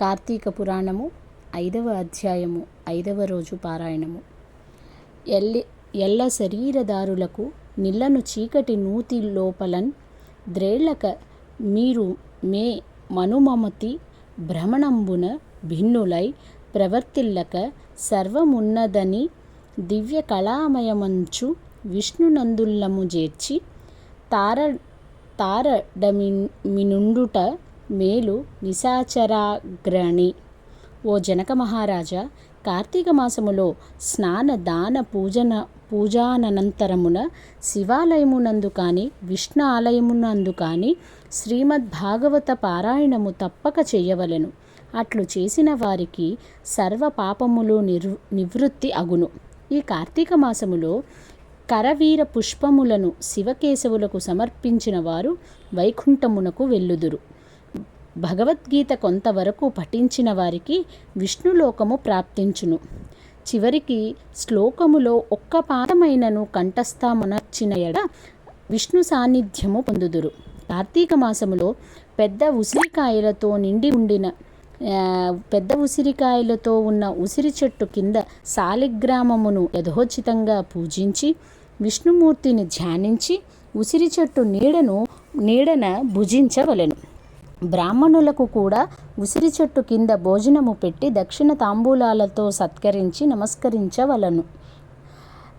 కార్తీక పురాణము ఐదవ అధ్యాయము ఐదవ రోజు పారాయణము. ఎల్లి ఎల్ల శరీరదారులకు నిల్లను చీకటి నూతి లోపలన్ ద్రేళ్ళక మీరు మే మనుమమతి భ్రమణంబున భిన్నులై ప్రవర్తిల్లక సర్వమున్నదని దివ్య కళామయమంచు విష్ణునందుల్లము చేర్చి తార తారడమినుండుట మేలు నిశాచరాగ్రణి. ఓ జనక మహారాజా కార్తీక మాసములో స్నాన దాన పూజన పూజాననంతరమున శివాలయమునందు కానీ విష్ణు ఆలయమునందు కానీ శ్రీమద్ భాగవత పారాయణము తప్పక చేయవలెను. అట్లు చేసిన వారికి సర్వ పాపములు నిర్ నివృత్తి అగును. ఈ కార్తీక మాసములో కరవీర పుష్పములను శివకేశవులకు సమర్పించిన వారు వైకుంఠమునకు వెళ్ళుదురు. భగవద్గీత కొంతవరకు పఠించిన వారికి విష్ణులోకము ప్రాప్తించును. చివరికి శ్లోకములో ఒక్క పాదమైనను కంఠస్థామునర్చిన ఎడ విష్ణు సాన్నిధ్యము పొందుదురు. కార్తీక మాసములో పెద్ద ఉసిరికాయలతో నిండి ఉండిన పెద్ద ఉసిరికాయలతో ఉన్న ఉసిరి చెట్టు కింద శాలిగ్రామమును యథోచితంగా పూజించి విష్ణుమూర్తిని ధ్యానించి ఉసిరి చెట్టు నీడను నీడన భుజించవలెను. బ్రాహ్మణులకు కూడా ఉసిరి చెట్టు కింద భోజనము పెట్టి దక్షిణ తాంబూలాలతో సత్కరించి నమస్కరించవలను.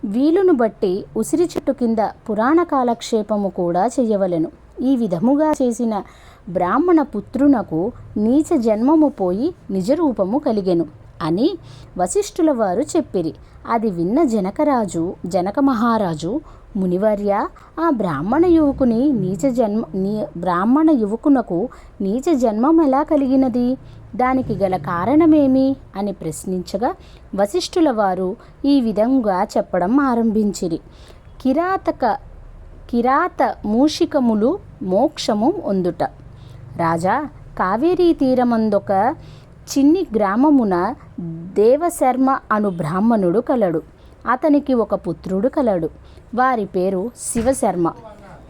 వీలును బట్టి ఉసిరి చెట్టు కింద పురాణ కాలక్షేపము కూడా చేయవలెను. ఈ విధముగా చేసిన బ్రాహ్మణ పుత్రునకు నీచ జన్మము పోయి నిజరూపము కలిగెను. అని వశిష్ఠుల వారు చెప్పిరి. అది విన్న జనకరాజు జనక మహారాజు మునివర్య ఆ బ్రాహ్మణ యువకుని నీచ జన్మ నీ బ్రాహ్మణ యువకునకు నీచ జన్మం ఎలా కలిగినది? దానికి గల కారణమేమి? అని ప్రశ్నించగా వశిష్ఠుల వారు ఈ విధంగా చెప్పడం ఆరంభించిరి. కిరాతక కిరాత మూషికములు మోక్షము ఉందుట రాజా కావేరీ తీరమందొక చిన్ని గ్రామమున దేవశర్మ అను బ్రాహ్మణుడు కలడు. అతనికి ఒక పుత్రుడు కలడు. వారి పేరు శివశర్మ.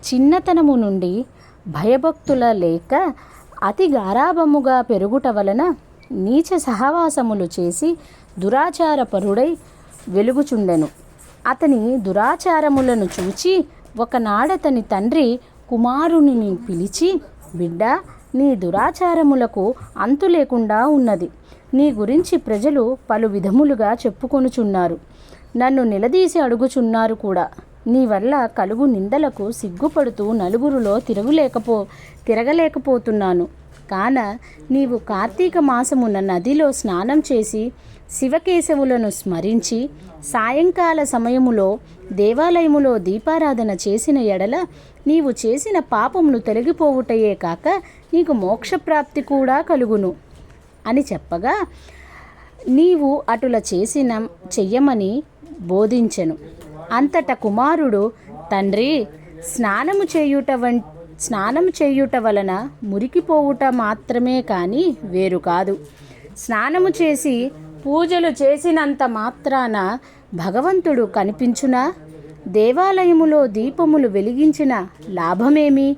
చిన్నతనము నుండి భయభక్తుల లేక అతి గారాభముగా పెరుగుట వలన నీచ సహవాసములు చేసి దురాచారపరుడై వెలుగుచుండెను. అతని దురాచారములను చూచి ఒకనాడతని తండ్రి కుమారుని పిలిచి బిడ్డ నీ దురాచారములకు అంతు లేకుండా ఉన్నది. నీ గురించి ప్రజలు పలు విధములుగా చెప్పుకొనుచున్నారు. నన్ను నిలదీసి అడుగుచున్నారు కూడా. నీ వల్ల కలుగు నిందలకు సిగ్గుపడుతూ నలుగురిలో తిరగలేకపో తిరగలేకపోతున్నాను. కాన నీవు కార్తీక మాసమున నదిలో స్నానం చేసి శివకేశవులను స్మరించి సాయంకాల సమయములో దేవాలయములో దీపారాధన చేసిన ఎడల నీవు చేసిన పాపమును తొలగిపోవుటయే కాక నీకు మోక్షప్రాప్తి కూడా కలుగును. అని చెప్పగా నీవు అటుల చేసిన చెయ్యమని బోధించెను. అంతట కుమారుడు తండ్రి స్నానము చేయుట వం స్నానము చేయుట వలన మురికిపోవుట మాత్రమే కానీ వేరు కాదు. స్నానము చేసి పూజలు చేసినంత మాత్రాన భగవంతుడు కనిపించునా? దేవాలయములో దీపములు వెలిగించిన లాభమేమి?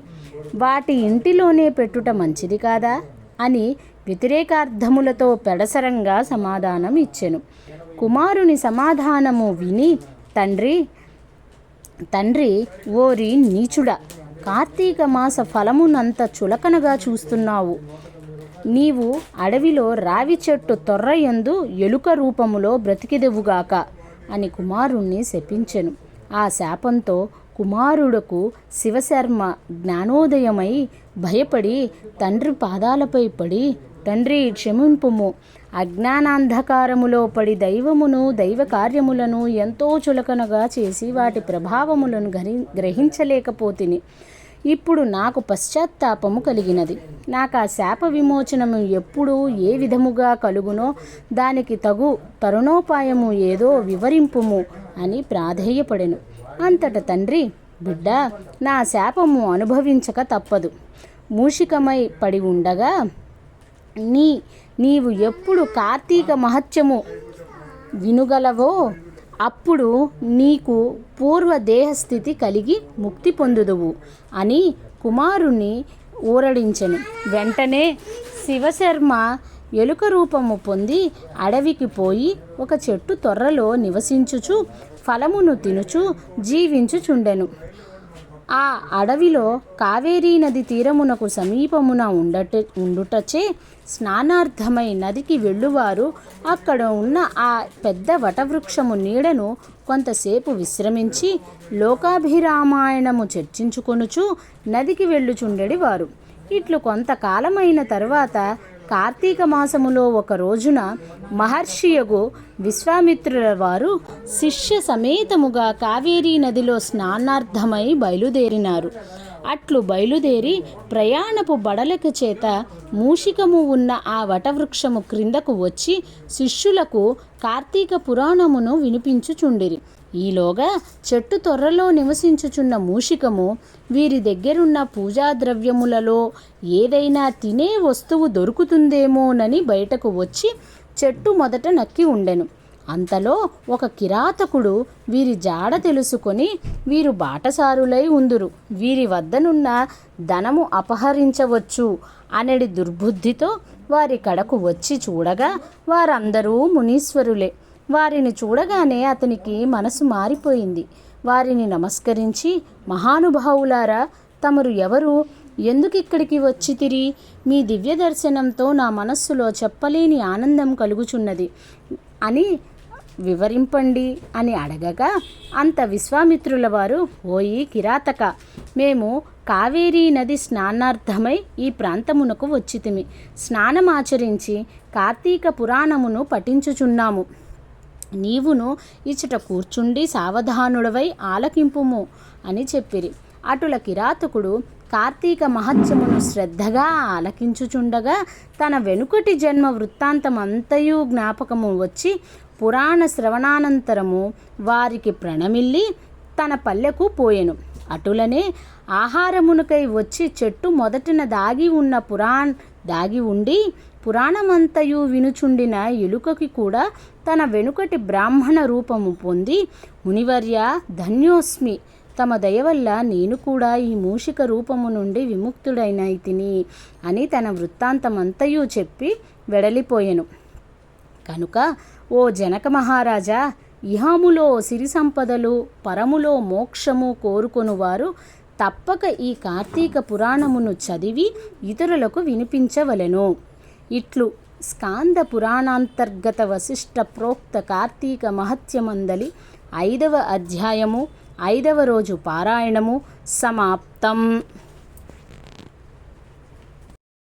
వాటి ఇంటిలోనే పెట్టుట మంచిది కాదా? అని వ్యతిరేకార్థములతో పెడసరంగా సమాధానం ఇచ్చెను. కుమారుని సమాధానము విని తండ్రి తండ్రి ఓరి నీచుడా కార్తీక మాస ఫలమునంత చులకనగా చూస్తున్నావు. నీవు అడవిలో రావి చెట్టు తొర్రయందు ఎలుక రూపములో బ్రతికిదెవుగాక అని కుమారుణ్ణి శపించెను. ఆ శాపంతో కుమారుడకు శివశర్మ జ్ఞానోదయమై భయపడి తండ్రి పాదాలపై పడి తండ్రి క్షమింపుము. అజ్ఞానాంధకారములో పడి దైవమును దైవ కార్యములను ఎంతో చులకనగా చేసి వాటి ప్రభావములను గ్రహి గ్రహించలేకపోతిని. ఇప్పుడు నాకు పశ్చాత్తాపము కలిగినది. నాకు ఆ శాప విమోచనము ఎప్పుడు ఏ విధముగా కలుగునో దానికి తగు తరుణోపాయము ఏదో వివరింపుము అని ప్రాధేయపడెను. అంతట తండ్రి బిడ్డ నా శాపము అనుభవించక తప్పదు. మూషికమై పడి ఉండగా నీ నీవు ఎప్పుడు కార్తీక మహత్యము వినుగలవో అప్పుడు నీకు పూర్వ దేహస్థితి కలిగి ముక్తి పొందుదువు అని కుమారుణ్ణి ఊరడించెను. వెంటనే శివశర్మ ఎలుక రూపము పొంది అడవికి పోయి ఒక చెట్టు తొర్రలో నివసించుచు ఫలమును తినుచు జీవించుచుండెను. ఆ అడవిలో కావేరీ నది తీరమునకు సమీపమున ఉండట ఉండుటచే స్నానార్థమై నదికి వెళ్ళువారు. అక్కడ ఉన్న ఆ పెద్ద వటవృక్షము నీడను కొంతసేపు విశ్రమించి లోకాభిరామాయణము చర్చించుకొనుచు నదికి వెళ్ళుచుండెడి వారు ఇట్లు కొంతకాలమైన తరువాత కార్తీక మాసములో ఒక రోజున మహర్షియగు విశ్వామిత్రుల వారు శిష్య సమేతముగా కావేరీ నదిలో స్నానార్థమై బయలుదేరినారు. అట్లు బయలుదేరి ప్రయాణపు బడలక చేత మూషికము ఉన్న ఆ వటవృక్షము క్రిందకు వచ్చి శిష్యులకు కార్తీక పురాణమును వినిపించుచుండిరి. ఈలోగా చెట్టు తొర్రలో నివసించుచున్న మూషికము వీరి దగ్గరున్న పూజా ద్రవ్యములలో ఏదైనా తినే వస్తువు దొరుకుతుందేమోనని బయటకు వచ్చి చెట్టు మొదట నక్కి ఉండెను. అంతలో ఒక కిరాతకుడు వీరి జాడ తెలుసుకొని వీరు బాటసారులై ఉందురు. వీరి వద్దనున్న ధనము అపహరించవచ్చు అనడి దుర్బుద్ధితో వారి కడకు వచ్చి చూడగా వారందరూ మునీశ్వరులే. వారిని చూడగానే అతనికి మనసు మారిపోయింది. వారిని నమస్కరించి మహానుభావులారా తమరు ఎవరు? ఎందుకు ఇక్కడికి వచ్చి తిరి? మీ దివ్య దర్శనంతో నా మనస్సులో చెప్పలేని ఆనందం కలుగుచున్నది. అని వివరింపండి అని అడగగా అంత విశ్వామిత్రుల వారు ఓయి కిరాతక మేము కావేరీ నది స్నానార్థమై ఈ ప్రాంతమునకు వచ్చితిమి. స్నానమాచరించి కార్తీక పురాణమును పఠించుచున్నాము. నీవును ఇచ్చట కూర్చుండి సావధానుడవై ఆలకింపుము అని చెప్పిరి. అటుల కిరాతకుడు కార్తీక మహత్యమును శ్రద్ధగా ఆలకించుచుండగా తన వెనుకటి జన్మ వృత్తాంతమంతయు జ్ఞాపకము వచ్చి పురాణ శ్రవణానంతరము వారికి ప్రణమిల్లి తన పల్లెకు పోయెను. అటులనే ఆహారమునకై వచ్చి చెట్టు మొదటిన దాగి ఉన్న పురాణ్ దాగి ఉండి పురాణమంతయు వినుచుండిన ఎలుకకి కూడా తన వెనుకటి బ్రాహ్మణ రూపము పొంది మునివర్య ధన్యోస్మి తమ దయ వల్ల నేను కూడా ఈ మూషిక రూపము నుండి విముక్తుడైన తిని అని తన వృత్తాంతమంతయు చెప్పి వెడలిపోయెను. కనుక ఓ జనక మహారాజా ఇహములో సిరి సంపదలు పరములో మోక్షము కోరుకొనువారు తప్పక ఈ కార్తీక పురాణమును చదివి ఇతరులకు వినిపించవలెను. ఇట్లు స్కాంద పురాణాంతర్గత వశిష్ట ప్రోక్త కార్తీక మహత్యమందలి ఐదవ అధ్యాయము ఐదవ రోజు పారాయణము సమాప్తం.